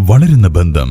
വളരുന്ന ബന്ധം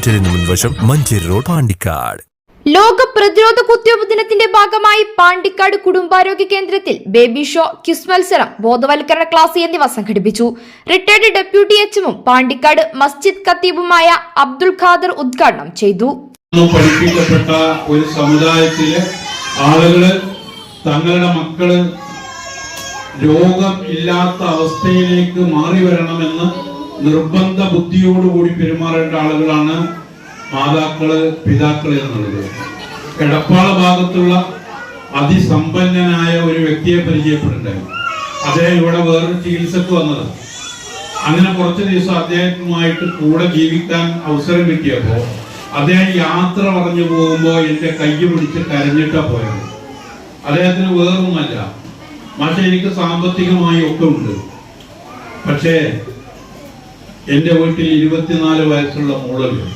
ഹോസ്പിറ്റലിന് മുൻവശം മഞ്ചേരി റോഡ് പാണ്ടിക്കാട്. ലോക പ്രതിരോധ കുത്തിവയ്പ് ദിനത്തിന്റെ ഭാഗമായി പാണ്ടിക്കാട് കുടുംബാരോഗ്യ കേന്ദ്രത്തിൽ ബേബി ഷോ ക്വിസ് മത്സരം ബോധവൽക്കരണ ക്ലാസ് എന്നിവ സംഘടിപ്പിച്ചു. റിട്ടയർഡ് ഡെപ്യൂട്ടി എച്ചും പാണ്ടിക്കാട് മസ്ജിദ് ഖത്തീബുമായ അബ്ദുൾ ഖാദർ ഉദ്ഘാടനം ചെയ്തു. പഠിപ്പിക്കപ്പെട്ട ഒരു സമുദായത്തിലെ ആളുകൾ തങ്ങളുടെ മക്കൾ രോഗം ഇല്ലാത്ത അവസ്ഥയിലേക്ക് മാറി വരണമെന്ന് നിർബന്ധ ബുദ്ധിയോടുകൂടി പെരുമാറേണ്ട ആളുകളാണ് മാതാക്കൾ പിതാക്കൾ എന്നുള്ളത്. എടപ്പാള ഭാഗത്തുള്ള അതിസമ്പന്നനായ ഒരു വ്യക്തിയെ പരിചയപ്പെടണ്ടായി അദ്ദേഹം ഇവിടെ വേറൊരു ചികിത്സക്ക് വന്നത്. അങ്ങനെ കുറച്ച് ദിവസം അദ്ദേഹവുമായിട്ട് കൂടെ ജീവിക്കാൻ അവസരം കിട്ടിയപ്പോൾ അദ്ദേഹം യാത്ര പറഞ്ഞു പോകുമ്പോ എന്റെ കൈ പിടിച്ച് കരഞ്ഞിട്ടാ പോയത്. അദ്ദേഹത്തിന് വേറൊന്നുമല്ല. പക്ഷെ എനിക്ക് സാമ്പത്തികമായി ഒക്കെ ഉണ്ട് പക്ഷേ എന്റെ വീട്ടിൽ ഇരുപത്തിനാല് വയസ്സുള്ള മോളുണ്ട്.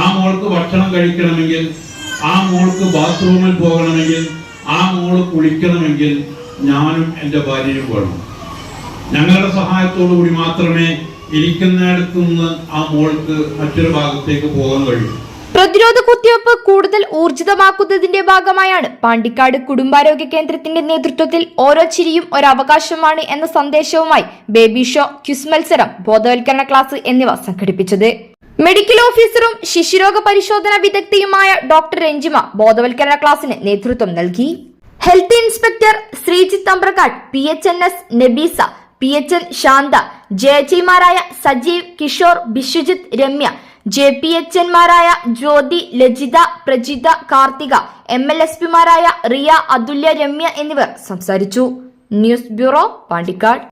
ആ മോൾക്ക് ഭക്ഷണം കഴിക്കണമെങ്കിൽ ആ മോൾക്ക് ബാത്റൂമിൽ പോകണമെങ്കിൽ ആ മോൾ കുളിക്കണമെങ്കിൽ ഞാനും എന്റെ ഭാര്യയും വേണം. ഞങ്ങളുടെ സഹായത്തോടു കൂടി മാത്രമേ ഇരിക്കുന്നിടത്തു നിന്ന് ആ മോൾക്ക് മറ്റൊരു ഭാഗത്തേക്ക് പോകാൻ കഴിയൂ. പ്രതിരോധ കുത്തിവയ്പ് കൂടുതൽ ഊർജിതമാക്കുന്നതിന്റെ ഭാഗമായാണ് പാണ്ടിക്കാട് കുടുംബാരോഗ്യ കേന്ദ്രത്തിന്റെ നേതൃത്വത്തിൽ ഓരോ ചിരിയും ഒരു അവകാശമാണ് എന്ന സന്ദേശവുമായി ബേബി ഷോ ക്യുസ് മത്സരം ബോധവൽക്കരണ ക്ലാസ് എന്നിവ സംഘടിപ്പിച്ചത്. മെഡിക്കൽ ഓഫീസറും ശിശുരോഗ പരിശോധന വിദഗ്ധയുമായ ഡോക്ടർ രഞ്ജിമ ബോധവൽക്കരണ ക്ലാസ്സിന് നേതൃത്വം നൽകി. Health inspector Sreejith Ambrakkad P H N S Nabeesa P H N Shantha J H Sajeev Kishore Biswajit Ramya J P H എൻമാരായ Jyothi Lajitha Prajitha Karthika M L S പിമാരായ Riya Athulya Ramya എന്നിവർ സംസാരിച്ചു. News bureau Pandikkad.